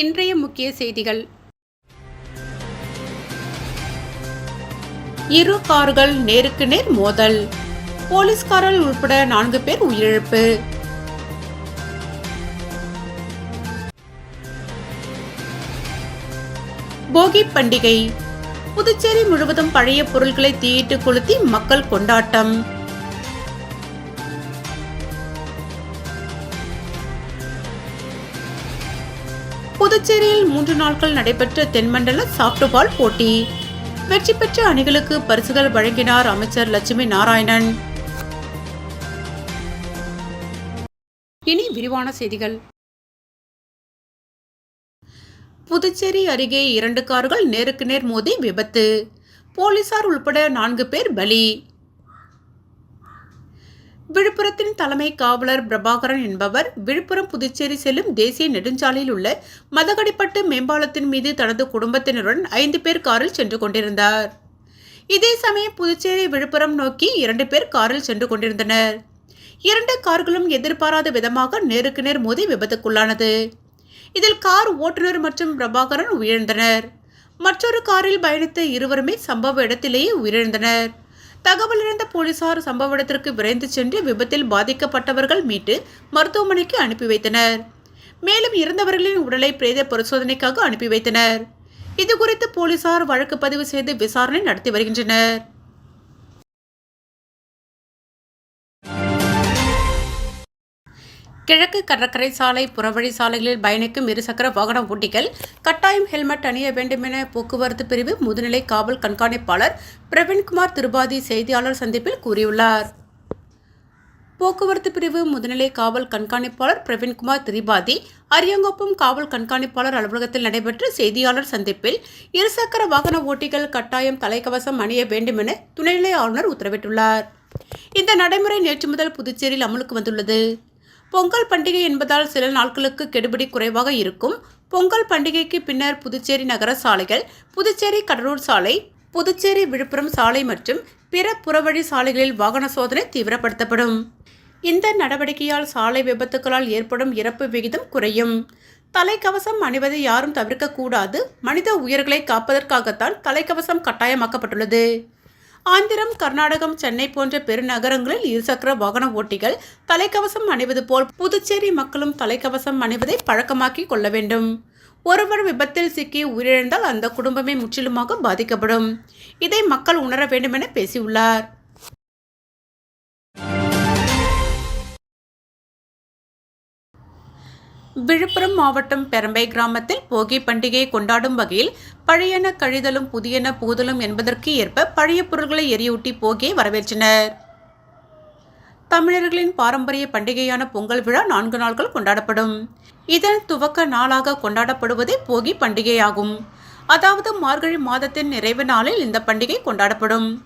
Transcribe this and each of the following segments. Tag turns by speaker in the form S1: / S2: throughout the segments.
S1: இன்றைய முக்கிய செய்திகள். இரு கார்கள் நேருக்கு நேர் மோதல். போலீஸ்காரர் உட்பட நான்கு பேர் உயிரிழப்பு. போகி பண்டிகை. புதுச்சேரி முழுவதும் பழைய பொருட்களை தீயிட்டு கொளுத்தி மக்கள் கொண்டாட்டம். புதுச்சேரியில் மூன்று நாட்கள் நடைபெற்ற தென்மண்டல சாப்ட்பால் போட்டி. வெற்றி பெற்ற அணிகளுக்கு பரிசுகள் வழங்கினார் அமைச்சர் லட்சுமி நாராயணன். இனி விரிவான செய்திகள். புதுச்சேரி அருகே இரண்டு கார்கள் நேருக்கு நேர் மோதி விபத்து. போலீசார் உள்பட நான்கு பேர் பலி. விழுப்புரத்தின் தலைமை காவலர் பிரபாகரன் என்பவர் விழுப்புரம் புதுச்சேரி செல்லும் தேசிய நெடுஞ்சாலையில் உள்ள மதகடிப்பட்டு மேம்பாலத்தின் மீது தனது குடும்பத்தினருடன் ஐந்து பேர் காரில் சென்று கொண்டிருந்தார். இதே சமயம் புதுச்சேரி விழுப்புரம் நோக்கி இரண்டு பேர் காரில் சென்று கொண்டிருந்தனர். இரண்டு கார்களும் எதிர்பாராத விதமாக நேருக்கு நேர் மோதி விபத்துக்குள்ளானது. இதில் கார் ஓட்டுநர் மற்றும் பிரபாகரன் உயிரிழந்தனர். மற்றொரு காரில் பயணித்த இருவருமே சம்பவ இடத்திலேயே உயிரிழந்தனர். தகவல் போலீசார் சம்பவ இடத்திற்கு விரைந்து சென்று விபத்தில் பாதிக்கப்பட்டவர்கள் மீட்டு மருத்துவமனைக்கு அனுப்பி வைத்தனர். மேலும் இறந்தவர்களின் உடலை பிரேத பரிசோதனைக்காக அனுப்பி வைத்தனர். இதுகுறித்து போலீசார் வழக்கு பதிவு செய்து விசாரணை நடத்தி வருகின்றனர். கிழக்கு கடற்கரை சாலை புறவழி சாலைகளில் பயணிக்கும் இருசக்கர வாகன ஓட்டிகள் கட்டாயம் ஹெல்மெட் அணிய வேண்டும் என போக்குவரத்து பிரிவு முதுநிலை காவல் கண்காணிப்பாளர் பிரவீன்குமார் திருபாதி செய்தியாளர் சந்திப்பில் கூறியுள்ளார். போக்குவரத்து பிரிவு முதுநிலை காவல் கண்காணிப்பாளர் பிரவீன்குமார் திரிபாதி அரியங்கோப்பம் காவல் கண்காணிப்பாளர் அலுவலகத்தில் நடைபெற்ற செய்தியாளர் சந்திப்பில் இருசக்கர வாகன ஓட்டிகள் கட்டாயம் தலைக்கவசம் அணிய வேண்டும் என துணைநிலை ஆளுநர் உத்தரவிட்டுள்ளார். இந்த நடைமுறை நேற்று முதல் புதுச்சேரியில் அமலுக்கு வந்துள்ளது. பொங்கல் பண்டிகை என்பதால் சில நாட்களுக்கு கெடுபிடி குறைவாக இருக்கும். பொங்கல் பண்டிகைக்கு பின்னர் புதுச்சேரி நகர சாலைகள் புதுச்சேரி கடலூர் சாலை புதுச்சேரி விழுப்புரம் சாலை மற்றும் பிற புறவழி சாலைகளில் வாகன சோதனை தீவிரப்படுத்தப்படும். இந்த நடவடிக்கையால் சாலை விபத்துகளால் ஏற்படும் இறப்பு விகிதம் குறையும். தலைக்கவசம் அணிவதை யாரும் தவிர்க்கக்கூடாது. மனித உயிர்களை காப்பதற்காகத்தான் தலைக்கவசம் கட்டாயமாக்கப்பட்டுள்ளது. ஆந்திரம் கர்நாடகம் சென்னை போன்ற பெருநகரங்களில் இருசக்கர வாகன ஓட்டிகள் தலைக்கவசம் அணிவது போல் புதுச்சேரி மக்களும் தலைக்கவசம் அணிவதை பழக்கமாக்கி கொள்ள வேண்டும். ஒருவர் விபத்தில் சிக்கி உயிரிழந்தால் அந்த குடும்பமே முற்றிலுமாக பாதிக்கப்படும். இதை மக்கள் உணர வேண்டும் என பேசியுள்ளார். விழுப்புரம் மாவட்டம் பெரம்பை கிராமத்தில் போகி பண்டிகையை கொண்டாடும் வகையில் பழையன கழிதலும் புதியன புகுதலும் என்பதற்கு ஏற்ப பழைய பொருட்களை எரியூட்டி போகியை வரவேற்றனர். தமிழர்களின் பாரம்பரிய பண்டிகையான பொங்கல் விழா நான்கு நாட்கள் கொண்டாடப்படும். இதன் துவக்க நாளாக கொண்டாடப்படுவதே போகி பண்டிகையாகும். அதாவது மார்கழி மாதத்தின் நிறைவு நாளில் இந்த பண்டிகை கொண்டாடப்படும்.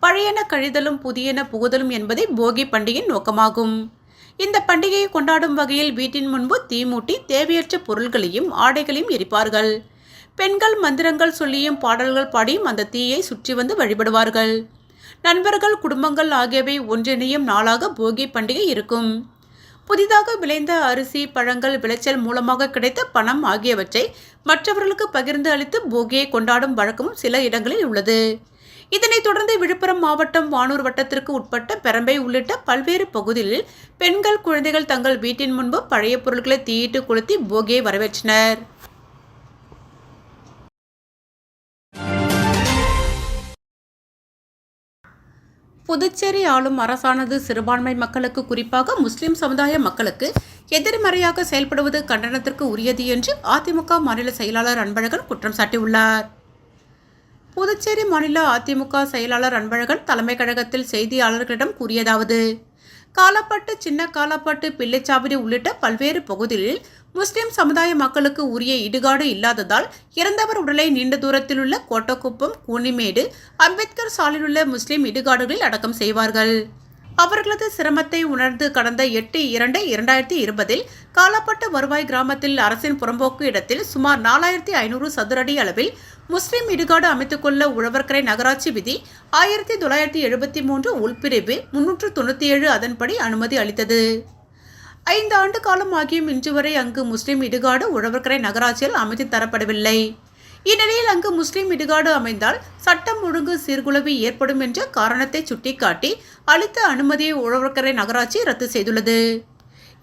S1: பழையன கழிதலும் புதியன புகுதலும் என்பதே போகி பண்டிகையின் நோக்கமாகும். இந்த பண்டிகையை கொண்டாடும் வகையில் வீட்டின் முன்பு தீமூட்டி தேவையற்ற பொருள்களையும் ஆடைகளையும் எரிப்பார்கள். பெண்கள் மந்திரங்கள் சொல்லியும் பாடல்கள் பாடியும் அந்த தீயை சுற்றி வந்து வழிபடுவார்கள். நண்பர்கள் குடும்பங்கள் ஆகியவை ஒன்றிணையும் நாளாக போகி பண்டிகை இருக்கும். புதிதாக விளைந்த அரிசி பழங்கள் விளைச்சல் மூலமாக கிடைத்த பணம் ஆகியவற்றை மற்றவர்களுக்கு பகிர்ந்து அளித்து போகியை கொண்டாடும் வழக்கமும் சில இடங்களில் உள்ளது. இதனைத் தொடர்ந்து விழுப்புரம் மாவட்டம் வானூர் வட்டத்திற்கு உட்பட்ட பெரம்பை உள்ளிட்ட பல்வேறு பகுதிகளில் பெண்கள் குழந்தைகள் தங்கள் வீட்டின் முன்பு பழைய பொருட்களை தீயிட்டு கொளுத்தி போகியை வரவேற்றனர். புதுச்சேரி ஆளும் அரசானது சிறுபான்மை மக்களுக்கு குறிப்பாக முஸ்லிம் சமுதாய மக்களுக்கு எதிர்மறையாக செயல்படுவது கண்டனத்திற்கு உரியது என்று அதிமுக மாநில செயலாளர் அன்பழகன் குற்றம் சாட்டியுள்ளார். புதுச்சேரி மாநில அதிமுக செயலாளர் அன்பழகன் தலைமை கழகத்தில் செய்தியாளர்களிடம் கூறியதாவது காலப்பட்டு சின்ன காலப்பட்டு பிள்ளைச்சாவடி உள்ளிட்ட பல்வேறு பகுதிகளில் முஸ்லிம் சமுதாய மக்களுக்கு உரிய இடுகாடு இல்லாததால் இறந்தவர் உடலை நீண்ட தூரத்தில் உள்ள கோட்டக்குப்பம் கூனிமேடு அம்பேத்கர் சாலையில் உள்ள முஸ்லிம் இடுகாடுகளில் அடக்கம் செய்வார்கள். அவர்களது சிரமத்தை உணர்ந்து கடந்த எட்டு இரண்டு இரண்டாயிரத்தி இருபதில் காலாப்பட்டு வருவாய் கிராமத்தில் அரசின் புறம்போக்கு இடத்தில் சுமார் நாலாயிரத்தி ஐநூறு சதுரடி அளவில் முஸ்லிம் இடுகாடு அமைத்துக்கொள்ள உழவர்கரை நகராட்சி விதி ஆயிரத்தி தொள்ளாயிரத்தி எழுபத்தி மூன்று உள்பிரிவு முன்னூற்று தொண்ணூற்றி ஏழு அதன்படி அனுமதி அளித்தது. ஐந்து ஆண்டு காலம் ஆகியும் இன்று வரை அங்கு முஸ்லிம் இடுகாடு உழவர்கரை நகராட்சியில் அமைத்து தரப்படவில்லை. இந்நிலையில் அங்கு முஸ்லிம் இடுகாடு அமைந்தால் சட்டம் ஒழுங்கு சீர்குலைவு ஏற்படும் என்ற காரணத்தை சுட்டிக்காட்டி அளித்த அனுமதியை உழவர்கரை நகராட்சி ரத்து செய்துள்ளது.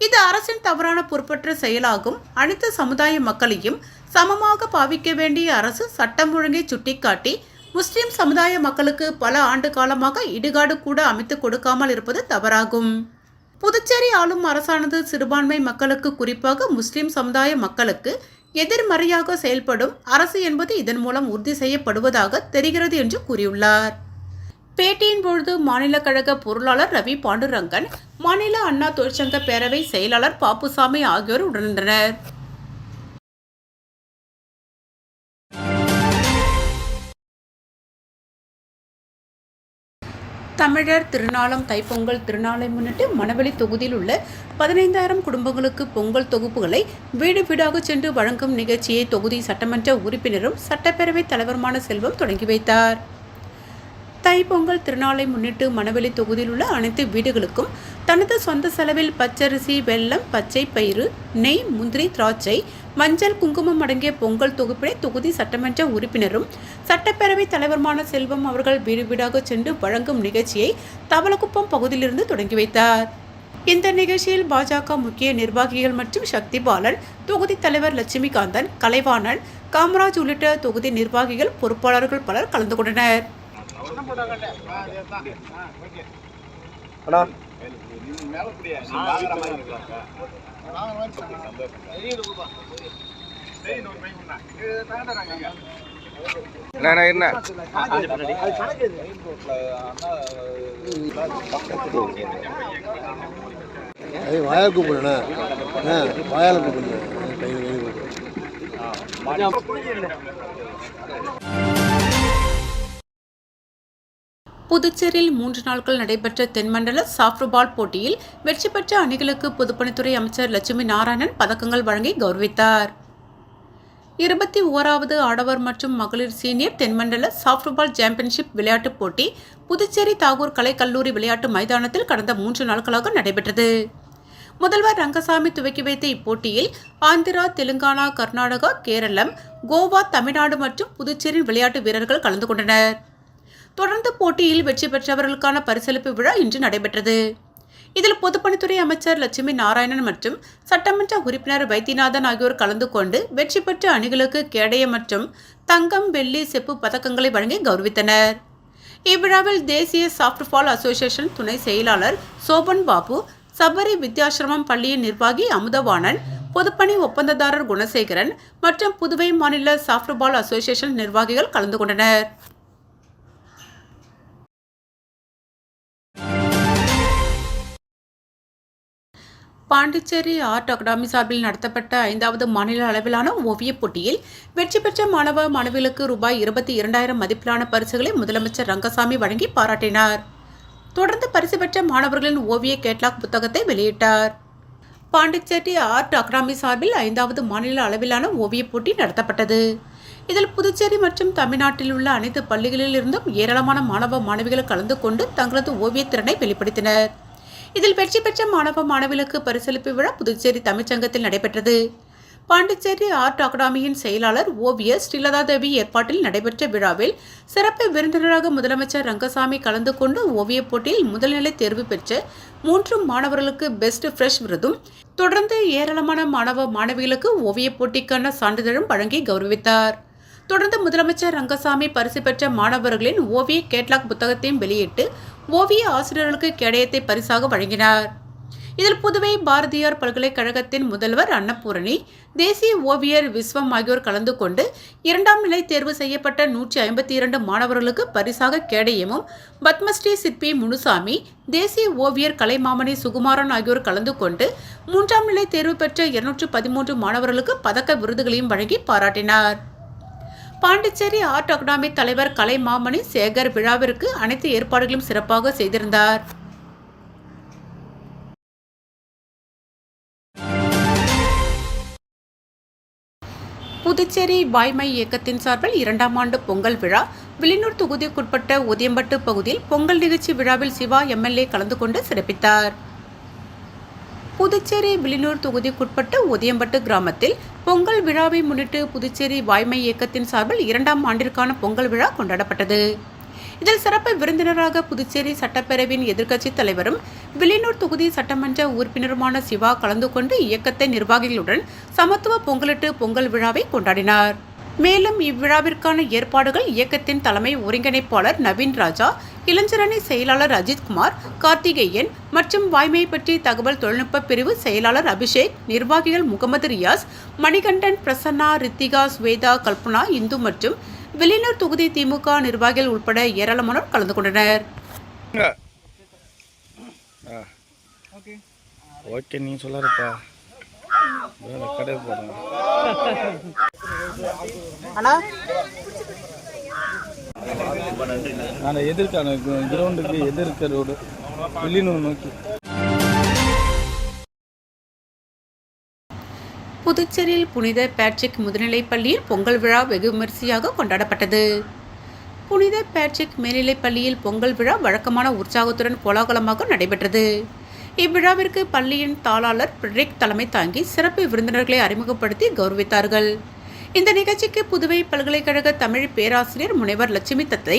S1: இது அரசின் தவறான பொறுப்பற்ற செயலாகும். அனைத்து சமுதாய மக்களையும் சமமாக பாவிக்க வேண்டிய அரசு சட்டம் ஒழுங்கை சுட்டிக்காட்டி முஸ்லிம் சமுதாய மக்களுக்கு பல ஆண்டு காலமாக இடுகாடு கூட அமைத்து கொடுக்காமல் இருப்பது தவறாகும். புதுச்சேரி ஆளும் அரசானது சிறுபான்மை மக்களுக்கு குறிப்பாக முஸ்லிம் சமுதாய மக்களுக்கு எதிர்மறையாக செயல்படும் அரசு என்பது இதன் மூலம் உறுதி செய்யப்படுவதாக தெரிகிறது என்று கூறியுள்ளார். பேட்டியின் பொழுது மாநில கழக பொருளாளர் ரவி பாண்டுரங்கன் மாநில அண்ணா தொழிற்சங்க பேரவை செயலாளர் பாப்புசாமி ஆகியோர் உடனிருந்தனர். தமிழர் திருநாளம் தைப்பொங்கல் திருநாளை முன்னிட்டு மணவெளி தொகுதியில் உள்ள பதினைந்தாயிரம் குடும்பங்களுக்கு பொங்கல் தொகுப்புகளை வீடு வீடாக சென்று வழங்கும் நிகழ்ச்சியை தொகுதி சட்டமன்ற உறுப்பினரும் சட்டப்பேரவைத் தலைவருமான செல்வம் தொடங்கி வைத்தார். தைப்பொங்கல் திருநாளை முன்னிட்டு மணவெளி தொகுதியில் உள்ள அனைத்து வீடுகளுக்கும் தனது சொந்த செலவில் பச்சரிசி வெல்லம் பச்சை பயிறு நெய் முந்திரி திராட்சை மஞ்சள் குங்குமம் அடங்கிய பொங்கல் தொகுப்பினை தொகுதி சட்டமன்ற உறுப்பினரும் சட்டப்பேரவை தலைவருமான செல்வம் அவர்கள் வீடு வீடாக சென்று வழங்கும் நிகழ்ச்சியை தவளக்குப்பம் பகுதியிலிருந்து தொடங்கி வைத்தார். இந்த நிகழ்ச்சியில் பாஜக முக்கிய நிர்வாகிகள் மற்றும் சக்தி பாலன் தொகுதி தலைவர் லட்சுமிகாந்தன் கலைவாணன் காமராஜ் உள்ளிட்ட தொகுதி நிர்வாகிகள் பொறுப்பாளர்கள் பலர் கலந்து கொண்டனர்.
S2: அண்ணா. என்ன என்ன?
S3: அது வாயால் கூப்பிடுண்ணா வாயால் கூப்பிடுங்க. கையில் கையில் கூப்பிடு
S1: புதுச்சேரியில் மூன்று நாட்கள் நடைபெற்ற தென்மண்டல சாஃப்ட்பால் போட்டியில் வெற்றி பெற்ற அணிகளுக்கு பொதுப்பணித்துறை அமைச்சர் லட்சுமி நாராயணன் பதக்கங்கள் வழங்கி கௌரவித்தார். இருபத்தி ஓராவது ஆடவர் மற்றும் மகளிர் சீனியர் தென்மண்டல சாஃப்ட்பால் சாம்பியன்ஷிப் விளையாட்டுப் போட்டி புதுச்சேரி தாகூர் கலைக்கல்லூரி விளையாட்டு மைதானத்தில் கடந்த மூன்று நாட்களாக நடைபெற்றது. முதல்வர் ரங்கசாமி துவக்கி வைத்த இப்போட்டியில் ஆந்திரா தெலுங்கானா கர்நாடகா கேரளம் கோவா தமிழ்நாடு மற்றும் புதுச்சேரி விளையாட்டு வீரர்கள் கலந்து கொண்டனர். தொடர்ந்து போட்டியில் வெற்றி பெற்றவர்களுக்கான பரிசளிப்பு விழா இன்று நடைபெற்றது. இதில் பொதுப்பணித்துறை அமைச்சர் லட்சுமி நாராயணன் மற்றும் சட்டமன்ற உறுப்பினர் வைத்தியநாதன் ஆகியோர் கலந்து கொண்டு வெற்றி பெற்ற அணிகளுக்கு கேடயம் மற்றும் தங்கம் வெள்ளி செப்பு பதக்கங்களை வழங்கி கௌரவித்தனர். இவ்விழாவில் தேசிய சாஃப்ட்பால் அசோசியேஷன் துணை செயலாளர் சோபன் பாபு சபரி வித்யாசிரமம் பள்ளியின் நிர்வாகி அமுதவாணன் பொதுப்பணி ஒப்பந்ததாரர் குணசேகரன் மற்றும் புதுவை மாநில சாஃப்ட்பால் அசோசியேஷன் நிர்வாகிகள் கலந்து கொண்டனர். பாண்டிச்சேரி ஆர்ட் அகாடமி சார்பில் நடத்தப்பட்ட ஐந்தாவது மாநில அளவிலான ஓவியப் போட்டியில் வெற்றி பெற்ற மாணவ மாணவிகளுக்கு ரூபாய் இருபத்தி இரண்டாயிரம் மதிப்பிலான பரிசுகளை முதலமைச்சர் ரங்கசாமி வழங்கி பாராட்டினார். தொடர்ந்து பரிசு பெற்ற மாணவர்களின் ஓவிய கேட்லாக் புத்தகத்தை வெளியிட்டார். பாண்டிச்சேரி ஆர்ட் அகாடமி சார்பில் ஐந்தாவது மாநில அளவிலான ஓவியப் போட்டி நடத்தப்பட்டது. இதில் புதுச்சேரி மற்றும் தமிழ்நாட்டில் உள்ள அனைத்து பள்ளிகளிலிருந்தும் ஏராளமான மாணவ மாணவிகள் கலந்து கொண்டு தங்களது ஓவியத் திறனை வெளிப்படுத்தினர். இதில் வெற்றி பெற்ற மாணவ மாணவிகளுக்கு பரிசளிப்பு விழா புதுச்சேரி தமிழ்ச்சங்கத்தில் நடைபெற்றது. பாண்டிச்சேரி ஆர்ட் அகாடமியின் செயலாளர் ஓவியர் ஸ்ரீலதா தேவி ஏற்பாட்டில் நடைபெற்ற விழாவில் சிறப்பு விருந்தினராக முதலமைச்சர் ரங்கசாமி கலந்து கொண்டு ஓவியப் போட்டியில் முதல்நிலை தேர்வு பெற்ற மூன்று மாணவர்களுக்கு பெஸ்ட் ஃப்ரெஷ் விருதும் தொடர்ந்து ஏராளமான மாணவ மாணவிகளுக்கு ஓவியப் போட்டிக்கான சான்றிதழும் வழங்கி கௌரவித்தார். தொடர்ந்து முதலமைச்சர் ரங்கசாமி பரிசு பெற்ற மாணவர்களின் ஓவிய கேட்லாக் புத்தகத்தையும் வெளியிட்டு ஓவிய ஆசிரியர்களுக்கு கேடயத்தை பரிசாக வழங்கினார். இதில் புதுவை பாரதியார் பல்கலைக்கழகத்தின் முதல்வர் அன்னபூரணி தேசிய ஓவியர் விஸ்வம் ஆகியோர் கலந்து கொண்டு இரண்டாம் நிலை தேர்வு செய்யப்பட்ட நூற்றி ஐம்பத்தி இரண்டு மாணவர்களுக்கு பரிசாக கேடயமும் பத்மஸ்ரீ சிற்பி முனுசாமி தேசிய ஓவியர் கலைமாமணி சுகுமாரன் ஆகியோர் கலந்து கொண்டு மூன்றாம் நிலை தேர்வு பெற்ற இருநூற்று பதிமூன்று மாணவர்களுக்கு பதக்க விருதுகளையும் வழங்கி பாராட்டினார். பாண்டிச்சேரி ஆர்ட் அகாடமி தலைவர் கலைமாமணி சேகர் விழாவிற்கு அனைத்து ஏற்பாடுகளும் சிறப்பாக செய்திருந்தார். புதுச்சேரி வாய்மை இயக்கத்தின் சார்பில் இரண்டாம் ஆண்டு பொங்கல் விழா வில்லியனூர் தொகுதிக்குட்பட்ட உதியம்பட்டு பகுதியில் பொங்கல் நிகழ்ச்சி விழாவில் சிவா எம்எல்ஏ கலந்து கொண்டு சிறப்பித்தார். புதுச்சேரி வில்லியனூர் தொகுதிக்குட்பட்ட உதயம்பட்டு கிராமத்தில் பொங்கல் விழாவை முன்னிட்டு புதுச்சேரி வாய்மை இயக்கத்தின் சார்பில் இரண்டாம் ஆண்டிற்கான பொங்கல் விழா கொண்டாடப்பட்டது. இதில் சிறப்பு விருந்தினராக புதுச்சேரி சட்டப்பேரவையின் எதிர்க்கட்சித் தலைவரும் வில்லியனூர் தொகுதி சட்டமன்ற உறுப்பினருமான சிவா கலந்து கொண்டு இயக்கத்தை நிர்வாகிகளுடன் சமத்துவ பொங்கலிட்டு பொங்கல் விழாவை கொண்டாடினார். மேலும் இவ்விழாவிற்கான ஏற்பாடுகள் இயக்கத்தின் தலைமை ஒருங்கிணைப்பாளர் நவீன் ராஜா இளைஞரணி செயலாளர் அஜித்குமார் கார்த்திகேயன் மற்றும் வாய்மை பற்றி தகவல் தொழில்நுட்ப பிரிவு செயலாளர் அபிஷேக் நிர்வாகிகள் முகமது ரியாஸ் மணிகண்டன் பிரசன்னா ரித்திகா ஸ்வேதா கல்பனா இந்து மற்றும் வெளியூர் தொகுதி திமுக நிர்வாகிகள் உட்பட ஏராளமானோர் கலந்து கொண்டனர்.
S2: ஓகே. நீ சொல்லாருப்பா கடை போடுறேன் நான் எதிர்க்கான கிரவுண்டுக்கு எதிர்க்க ரோடு வில்லியனூர் நோக்கி.
S1: புதுச்சேரியில் புனித பேட்ரிக் முதுநிலைப் பள்ளியில் பொங்கல் விழா வெகு விமரிசையாக கொண்டாடப்பட்டது. புனித பேட்ரிக் மேல்நிலைப் பள்ளியில் பொங்கல் விழா வழக்கமான உற்சாகத்துடன் கோலாகலமாக நடைபெற்றது. இவ்விழாவிற்கு பள்ளியின் தாளாளர் பிரிக் தலைமை தாங்கி சிறப்பு விருந்தினர்களை அறிமுகப்படுத்தி கௌரவித்தார்கள். இந்த நிகழ்ச்சிக்கு புதுவை பல்கலைக்கழக தமிழ் பேராசிரியர் முனைவர் லட்சுமி தத்தை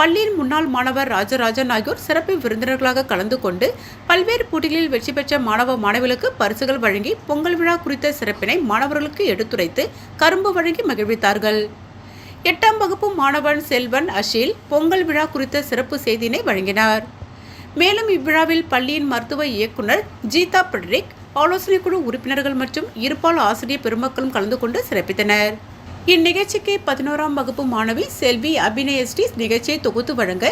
S1: பள்ளியின் முன்னாள் மாணவர் ராஜராஜன் ஆகியோர் சிறப்பு விருந்தினர்களாக கலந்து கொண்டு பல்வேறு போட்டிகளில் வெற்றி பெற்ற மாணவ மாணவிகளுக்கு பரிசுகள் வழங்கி பொங்கல் விழா குறித்த சிறப்பினை மாணவர்களுக்கு எடுத்துரைத்து கரும்பு வழங்கி மகிழ்வித்தார்கள். எட்டாம் வகுப்பு மாணவன் செல்வன் அஷில் பொங்கல் விழா குறித்த சிறப்பு செய்தியினை வழங்கினார். மேலும் இவ்விழாவில் பள்ளியின் மருத்துவ இயக்குனர் ஜீதா பெட்ரிக் ஆலோசனை குழு உறுப்பினர்கள் மற்றும் இருபால் ஆசிரியர் பெருமக்களும் கலந்து கொண்டு சிறப்பித்தனர். இந்நிகழ்ச்சிக்கு பதினோராம் வகுப்பு மாணவி செல்வி அபிநயஸ்ரீ நிகழ்ச்சியை தொகுத்து வழங்க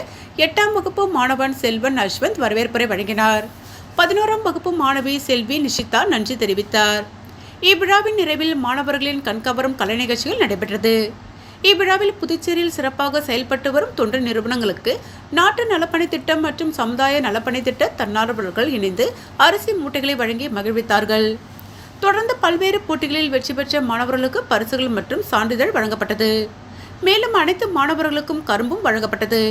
S1: எட்டாம் வகுப்பு மாணவன் செல்வன் அஸ்வந்த் வரவேற்புரை வழங்கினார். பதினோராம் வகுப்பு மாணவி செல்வி நிஷிதா நன்றி தெரிவித்தார். இவ்விழாவின் நிறைவில் மாணவர்களின் கண்கவரும் கலை நிகழ்ச்சிகள் நடைபெற்றது. இவ்விழாவில் புதுச்சேரியில் சிறப்பாக செயல்பட்டு வரும் தொண்டு நிறுவனங்களுக்கு நாட்டு நலப்பணி திட்டம் மற்றும் சமுதாய நலப்பணி திட்ட தன்னார்வலர்கள் இணைந்து அரிசி மூட்டைகளை வழங்கி மகிழ்வித்தார்கள். தொடர்ந்து பல்வேறு போட்டிகளில் வெற்றி பெற்ற மாணவர்களுக்கு பரிசுகள் மற்றும் சான்றிதழ் வழங்கப்பட்டது. மேலும் அனைத்து மாணவர்களுக்கும் கரும்பும் வழங்கப்பட்டது.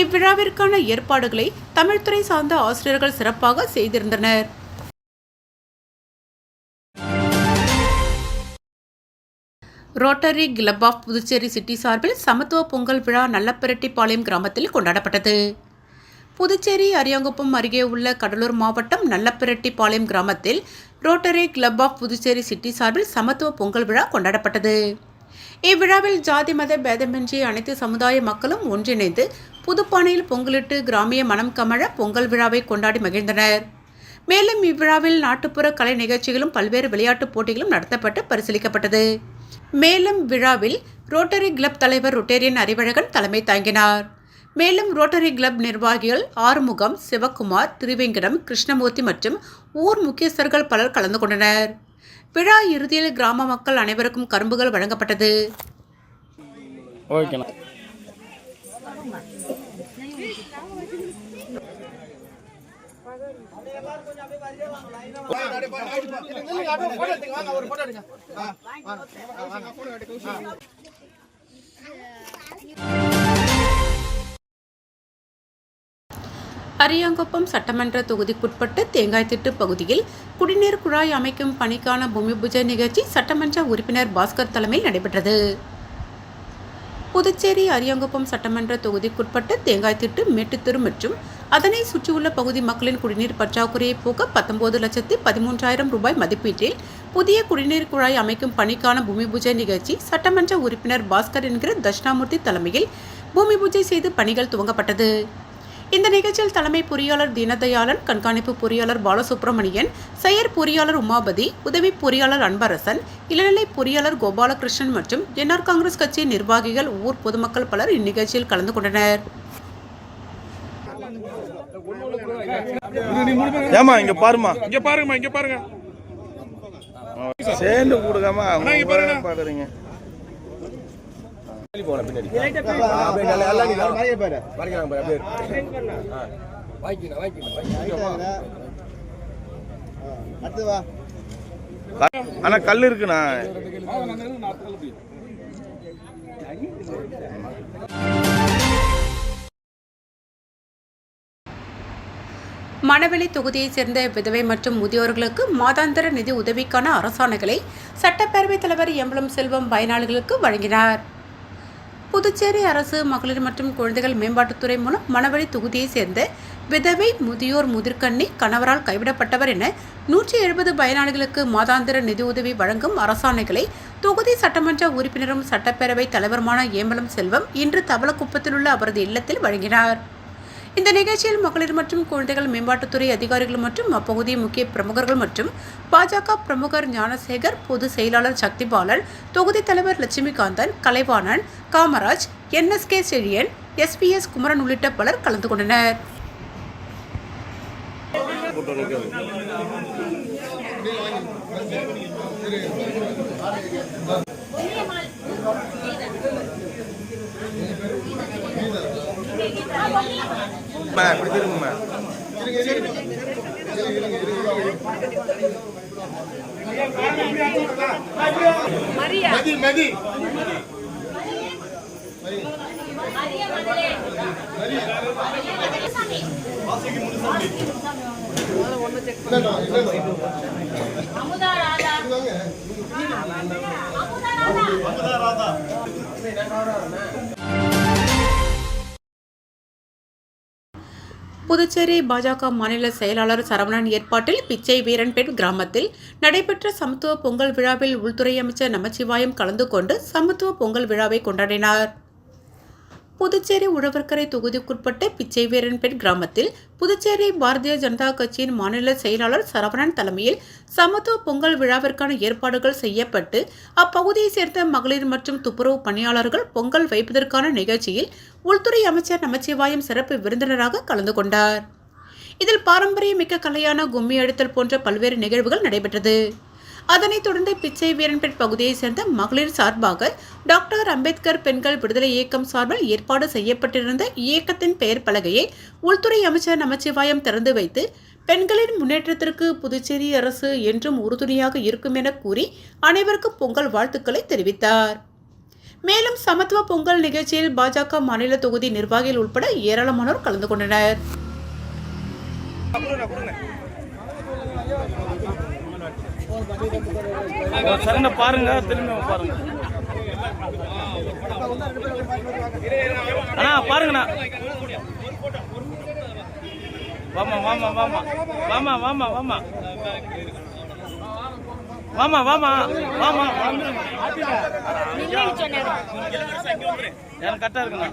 S1: இவ்விழாவிற்கான ஏற்பாடுகளை தமிழ்துறை சார்ந்த ஆசிரியர்கள் சிறப்பாக செய்திருந்தனர். Rotary club of Puducherry city சார்பில் சமத்துவ பொங்கல் விழா நல்லப்பரட்டிப்பாளையம் கிராமத்தில் கொண்டாடப்பட்டது. புதுச்சேரி அரியாங்குப்பம் அருகே உள்ள கடலூர் மாவட்டம் நல்லப்பரட்டிப்பாளையம் கிராமத்தில் rotary club of Puducherry city சார்பில் சமத்துவ பொங்கல் விழா கொண்டாடப்பட்டது. இவ்விழாவில் ஜாதி மத பேதமின்றி அனைத்து சமுதாய மக்களும் ஒன்றிணைந்து புதுப்பானையில் பொங்கலிட்டு கிராமிய மனம் கமழ பொங்கல் விழாவை கொண்டாடி மகிழ்ந்தனர். மேலும் இவ்விழாவில் நாட்டுப்புற கலை நிகழ்ச்சிகளும் பல்வேறு விளையாட்டுப் போட்டிகளும் நடத்தப்பட்டு பரிசீலிக்கப்பட்டது. மேலும் விழாவில் ரோட்டரி கிளப் தலைவர் ரொட்டேரியன் அறிவழகன் தலைமை தாங்கினார். மேலும் ரோட்டரி கிளப் நிர்வாகிகள் ஆறுமுகம் சிவக்குமார் திருவேங்கடம் கிருஷ்ணமூர்த்தி மற்றும் ஊர் முக்கியஸ்தர்கள் பலர் கலந்து கொண்டனர். விழா இறுதியில் கிராம மக்கள் அனைவருக்கும் கரும்புகள் வழங்கப்பட்டது. அரியாங்குப்பம் சட்டமன்ற தொகுதிக்குட்பட்ட தேங்காய்த்திட்டு பகுதியில் குடிநீர் குழாய் அமைக்கும் பணிக்கான பூமி பூஜை நிகழ்ச்சி சட்டமன்ற உறுப்பினர் பாஸ்கர் தலைமையில் நடைபெற்றது. புதுச்சேரி அரியங்குப்பம் சட்டமன்ற தொகுதிக்குட்பட்ட தேங்காய்த்திட்டு மேட்டுத்தெரு மற்றும் அதனை சுற்றியுள்ள பகுதி மக்களின் குடிநீர் பற்றாக்குறையை போக்க பத்தொன்பது லட்சத்து பதிமூன்றாயிரம் ரூபாய் மதிப்பீட்டில் புதிய குடிநீர் குழாய் அமைக்கும் பணிக்கான பூமி பூஜை நிகழ்ச்சி சட்டமன்ற உறுப்பினர் பாஸ்கர் என்கிற தட்சிணாமூர்த்தி தலைமையில் பூமி பூஜை செய்து பணிகள் துவங்கப்பட்டது. இந்த நிகழ்ச்சியில் தலைமை பொறியாளர் தீனதயாளன் கண்காணிப்பு பொறியாளர் பாலசுப்ரமணியன் செயற் பொறியாளர் உமாபதி உதவி பொறியாளர் அன்பரசன் இளநிலை பொறியாளர் கோபாலகிருஷ்ணன் மற்றும் என்ஆர் காங்கிரஸ் கட்சி நிர்வாகிகள் ஊர் பொதுமக்கள் பலர் இந்நிகழ்ச்சியில் கலந்து கொண்டனர்.
S2: ஏமா இங்க பாருமா
S4: இங்க பாருங்கம்மா இங்க பாருங்க.
S2: சேர்ந்து கொடுக்காம பாக்குறீங்க. ஆனா கல் இருக்குண்ணா
S1: மணவெளி தொகுதியைச் சேர்ந்த விதவை மற்றும் முதியோர்களுக்கு மாதாந்திர நிதி உதவிக்கான அரசாணைகளை சட்டப்பேரவைத் தலைவர் எம்பலம் செல்வம் பயனாளிகளுக்கு வழங்கினார். புதுச்சேரி அரசு மகளிர் மற்றும் குழந்தைகள் மேம்பாட்டுத்துறை மூலம் மணவழி தொகுதியைச் சேர்ந்த விதவை முதியோர் முதிர்கண்ணி கணவரால் கைவிடப்பட்டவர் என நூற்றி எழுபது பயனாளிகளுக்கு மாதாந்திர நிதியுதவி வழங்கும் அரசாணைகளை தொகுதி சட்டமன்ற உறுப்பினரும் சட்டப்பேரவை தலைவருமான ஏம்பலம் செல்வம் இன்று தவளக்குப்பத்தில் உள்ள அவரது இல்லத்தில் வழங்கினார். இந்த நிகழ்ச்சியில் மகளிர் மற்றும் குழந்தைகள் மேம்பாட்டுத்துறை அதிகாரிகள் மற்றும் அப்பகுதி முக்கிய பிரமுகர்கள் மற்றும் பாஜக பிரமுகர் ஞானசேகர் பொதுச் செயலாளர் சக்திபாலன் தொகுதி தலைவர் லட்சுமிகாந்தன் கலைவாணன் காமராஜ் என்எஸ்கே செழியன் எஸ்பிஎஸ் குமரன் உள்ளிட்ட பலர் கலந்து கொண்டனர்.
S2: அம்மா,
S3: மதி மதி அமுதா ராதா அமுதா ராதா
S1: புதுச்சேரி பாஜக மாநில செயலாளர் சரவணன் ஏற்பாட்டில் பிச்சை வீரன்பேட் கிராமத்தில் நடைபெற்ற சமத்துவ பொங்கல் விழாவில் உள்துறை அமைச்சர் நமச்சிவாயம் கலந்து கொண்டு சமத்துவ பொங்கல் விழாவை கொண்டாடினார். புதுச்சேரி உழவர்கரை தொகுதிக்குட்பட்ட பிச்சைவீரன்பேட் கிராமத்தில் புதுச்சேரி பாரதிய ஜனதா கட்சியின் மாநில செயலாளர் சரவணன் தலைமையில் சமத்துவ பொங்கல் விழாவிற்கான ஏற்பாடுகள் செய்யப்பட்டு அப்பகுதியைச் சேர்ந்த மகளிர் மற்றும் துப்புரவு பணியாளர்கள் பொங்கல் வைப்பதற்கான நிகழ்ச்சியில் உள்துறை அமைச்சர் நமச்சிவாயம் சிறப்பு விருந்தினராக கலந்து கொண்டார். இதில் பாரம்பரியமிக்க கலையான கும்மி அடித்தல் போன்ற பல்வேறு நிகழ்வுகள் நடைபெற்றது. அதனைத் தொடர்ந்து பிச்சை வீரன்பேட் பகுதியைச் சேர்ந்த மகளிர் சார்பாக டாக்டர் அம்பேத்கர் பெண்கள் விடுதலை இயக்கம் சார்பில் ஏற்பாடு செய்யப்பட்டிருந்த இயக்கத்தின் பெயர் பலகையை உள்துறை அமைச்சர் நமச்சிவாயம் திறந்து வைத்து பெண்களின் முன்னேற்றத்திற்கு புதுச்சேரி அரசு என்றும் உறுதுணையாக இருக்கும் என கூறி அனைவருக்கும் பொங்கல் வாழ்த்துக்களை தெரிவித்தார். மேலும் சமத்துவ பொங்கல் நிகழ்ச்சியில் பாஜக மாநில தொகுதி நிர்வாகிகள் உட்பட ஏராளமானோர் கலந்து கொண்டனர்.
S2: சரண பாருங்க திரும்பி பாருங்க. அண்ணா பாருங்கண்ணா. வாமா வாமா வாமா வாமா வாமா வாமா வாமா வாமா வாமா எனக்கு கரெக்டா இருக்குண்ணா.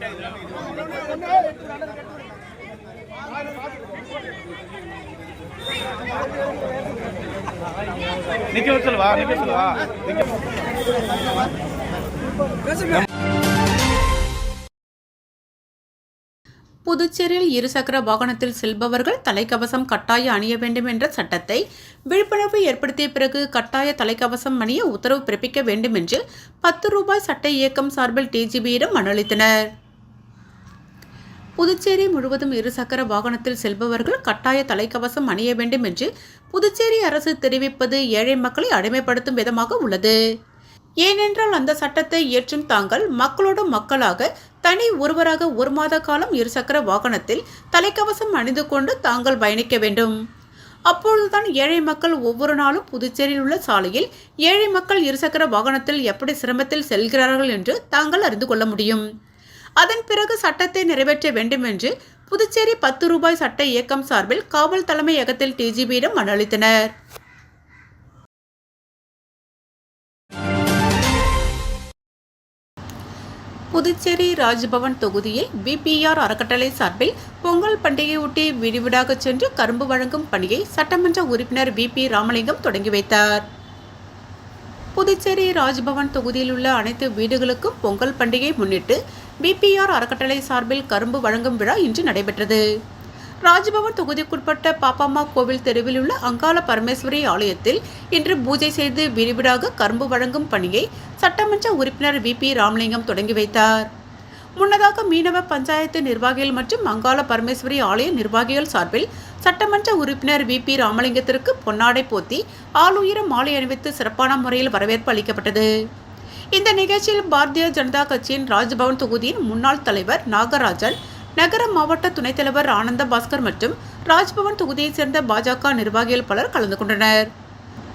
S2: நிக்க வச்சல்வா நிக்க வச்சல்வா நிக்க
S1: புதுச்சேரியில் இருசக்கர வாகனத்தில் செல்பவர்கள் தலைக்கவசம் கட்டாய அணிய வேண்டும் என்ற சட்டத்தை விழிப்புணர்வு ஏற்படுத்திய பிறகு கட்டாய தலைக்கவசம் அணிய உத்தரவு பிறப்பிக்க வேண்டும் என்று பத்து ரூபாய் சட்ட இயக்கம் சார்பில் டிஜிபியிடம் மனு அளித்தனர். புதுச்சேரி முழுவதும் இருசக்கர வாகனத்தில் செல்பவர்கள் கட்டாய தலைக்கவசம் அணிய வேண்டும் என்று புதுச்சேரி அரசு தெரிவிப்பது ஏழை மக்களை அடிமைப்படுத்தும் விதமாக உள்ளது. ஏனென்றால் அந்த சட்டத்தை இயற்றும் தாங்கள் மக்களோடு மக்களாக தனி ஒருவராக ஒரு மாத காலம் இருசக்கர வாகனத்தில் தலைக்கவசம் அணிந்து கொண்டு தாங்கள் பயணிக்க வேண்டும். அப்பொழுதுதான் ஏழை மக்கள் ஒவ்வொரு நாளும் புதுச்சேரியில் உள்ள சாலையில் ஏழை மக்கள் இருசக்கர வாகனத்தில் எப்படி சிரமத்தில் செல்கிறார்கள் என்று தாங்கள் அறிந்து கொள்ள முடியும். அதன் பிறகு சட்டத்தை நிறைவேற்ற வேண்டும் என்று புதுச்சேரி பத்து ரூபாய் சட்ட இயக்கம் சார்பில் காவல் தலைமையகத்தில் டிஜிபியிடம் மனு அளித்தனர். புதுச்சேரி ராஜ்பவன் தொகுதியில் பிபிஆர் அறக்கட்டளை சார்பில் பொங்கல் பண்டிகையொட்டி வீடுவீடாக சென்று கரும்பு வழங்கும் பணியை சட்டமன்ற உறுப்பினர் பிபி ராமலிங்கம் தொடங்கி வைத்தார். புதுச்சேரி ராஜ்பவன் தொகுதியில் உள்ள அனைத்து வீடுகளுக்கும் பொங்கல் பண்டிகை முன்னிட்டு பிபிஆர் அறக்கட்டளை சார்பில் கரும்பு வழங்கும் விழா இன்று நடைபெற்றது. ராஜ்பவன் தொகுதிக்குட்பட்ட பாப்பாம்மா கோவில் தெருவில் உள்ள அங்காள பரமேஸ்வரி ஆலயத்தில் இன்று பூஜை செய்து விரிவிடாக கரும்பு வழங்கும் பணியை சட்டமன்ற உறுப்பினர் வி. பி. ராமலிங்கம் தொடங்கி வைத்தார். முன்னதாக மீனவ பஞ்சாயத்து நிர்வாகிகள் மற்றும் அங்காள பரமேஸ்வரி ஆலய நிர்வாகிகள் சார்பில் சட்டமன்ற உறுப்பினர் வி. பி. ராமலிங்கத்திற்கு பொன்னாடை போத்தி ஆளுயர மாலை அணிவித்து சிறப்பான முறையில் வரவேற்பு அளிக்கப்பட்டது. இந்த நிகழ்ச்சியில் பாரதிய ஜனதா கட்சியின் ராஜ்பவன் தொகுதியின் முன்னாள் தலைவர் நாகராஜன் நகர மாவட்ட துணைத் தலைவர் ஆனந்த பாஸ்கர் மற்றும் ராஜ்பவன் தொகுதியைச் சேர்ந்த பாஜக நிர்வாகிகள் பலர் கலந்து கொண்டனர்.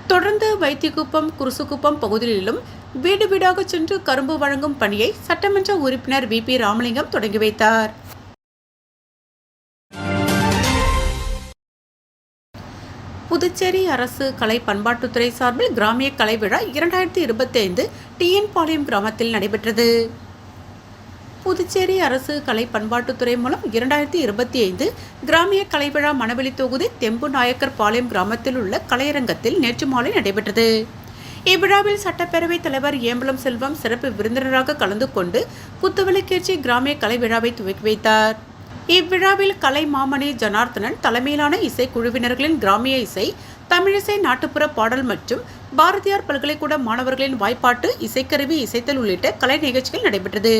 S1: தொடர்ந்து வைத்தியகுப்பம் குருசுக்குப்பம் பகுதிகளிலும் வீடு வீடாக சென்று கரும்பு வழங்கும் பணியை சட்டமன்ற உறுப்பினர் வி. பி. ராமலிங்கம் தொடங்கி வைத்தார். புதுச்சேரி அரசு கலை பண்பாட்டுத்துறை சார்பில் கிராமிய கலை விழா இரண்டாயிரத்தி இருபத்தைந்து டிஎன் பாளையம் கிராமத்தில் நடைபெற்றது. புதுச்சேரி அரசு கலை பண்பாட்டுத்துறை மூலம் இரண்டாயிரத்தி இருபத்தி ஐந்து கிராமிய கலை விழா மணவெளி தொகுதி தெம்பு நாயக்கர் பாளையம் கிராமத்தில் உள்ள கலையரங்கத்தில் நேற்று மாலை நடைபெற்றது. இவ்விழாவில் சட்டப்பேரவைத் தலைவர் ஏம்பலம் செல்வம் சிறப்பு விருந்தினராக கலந்து கொண்டு குத்துவிளக்கேற்றி கிராமிய கலை விழாவை துவக்கி வைத்தார். இவ்விழாவில் கலை மாமணி ஜனார்த்தனன் தலைமையிலான இசைக்குழுவினர்களின் கிராமிய இசை தமிழிசை நாட்டுப்புற பாடல் மற்றும் பாரதியார் பல்கலைக்கூட மாணவர்களின் வாய்ப்பாட்டு இசைக்கருவி இசைத்தல் உள்ளிட்ட கலை நிகழ்ச்சிகள் நடைபெற்றது.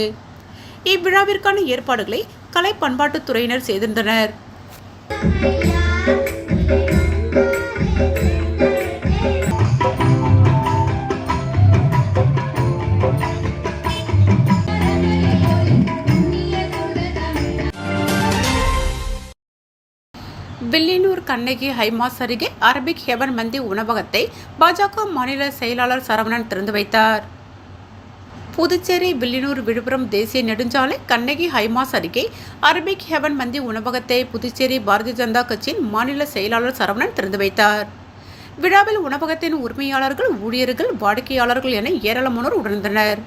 S1: இவ்விழாவிற்கான ஏற்பாடுகளை கலை பண்பாட்டுத் துறையினர் செய்திருந்தனர். கண்ணகி ஹைமாஸ் அருகே அரபிக் ஹெவன் மந்தி உணவகத்தை பாஜக மாநில செயலாளர் சரவணன் திறந்து வைத்தார். புதுச்சேரி வில்லியனூர் விழுப்புரம் தேசிய நெடுஞ்சாலை கண்ணகி ஹைமாஸ் அருகே அரபிக் ஹெவன் மந்தி உணவகத்தை புதுச்சேரி பாரதிய ஜனதா கட்சியின் மாநில செயலாளர் சரவணன் திறந்து வைத்தார். விழாவில் உணவகத்தின் உரிமையாளர்கள் ஊழியர்கள் வாடிக்கையாளர்கள் என ஏராளமானோர் உணர்ந்தனர்.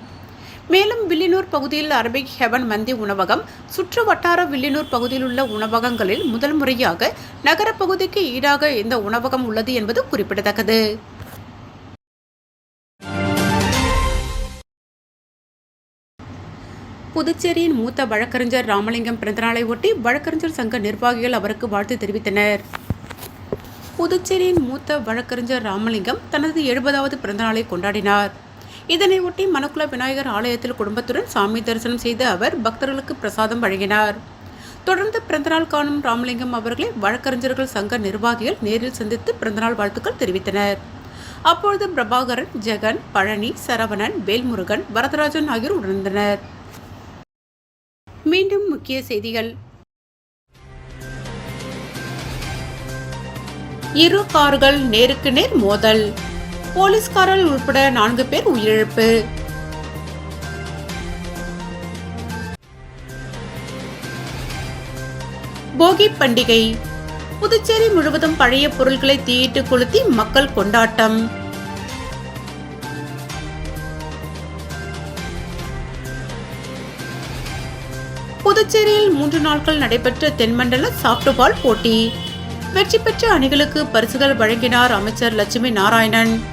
S1: மேலும் வில்லியனூர் பகுதியில் அரபிக் ஹெவன் மந்தி உணவகம் சுற்று வட்டார வில்லியனூர் பகுதியில் உள்ள உணவகங்களில் முதல் முறையாக நகரப்பகுதிக்கு ஈடாக இந்த உணவகம் உள்ளது என்பது குறிப்பிடத்தக்கது. புதுச்சேரியின் மூத்த வழக்கறிஞர் ராமலிங்கம் பிறந்தநாளை ஒட்டி வழக்கறிஞர் சங்க நிர்வாகிகள் அவருக்கு வாழ்த்து தெரிவித்தனர். புதுச்சேரியின் மூத்த வழக்கறிஞர் ராமலிங்கம் தனது எழுபதாவது பிறந்தநாளை கொண்டாடினார். இதனை ஒட்டி மணக்குள விநாயகர் ஆலயத்தில் குடும்பத்துடன் சாமி தரிசனம் செய்த அவர் பக்தர்களுக்கு பிரசாதம் வழங்கினார். தொடர்ந்து பிறந்தநாள் காணும் ராமலிங்கம் அவர்களை வழக்கறிஞர்கள் சங்க நிர்வாகிகள் நேரில் சந்தித்து பிறந்தநாள் வாழ்த்துக்கள் தெரிவித்தனர். அப்பொழுது பிரபாகரன் ஜெகன் பழனி சரவணன் வேல்முருகன் வரதராஜன் ஆகியோர் உணர்ந்தனர் மீண்டும் முக்கிய செய்திகள். இரு கார்கள் நேருக்கு நேர் மோதல். போலீஸ்காரர் உட்பட நான்கு பேர் உயிரிழப்பு. போகி பண்டிகை. புதுச்சேரி முழுவதும் பழைய பொருட்களை தீயிட்டு கொளுத்தி மக்கள் கொண்டாட்டம். புதுச்சேரியில் மூன்று நாட்கள் நடைபெற்ற தென்மண்டல சாப்ட்பால் போட்டி. வெற்றி பெற்ற அணிகளுக்கு பரிசுகள் வழங்கினார் அமைச்சர் லட்சுமி நாராயணன்.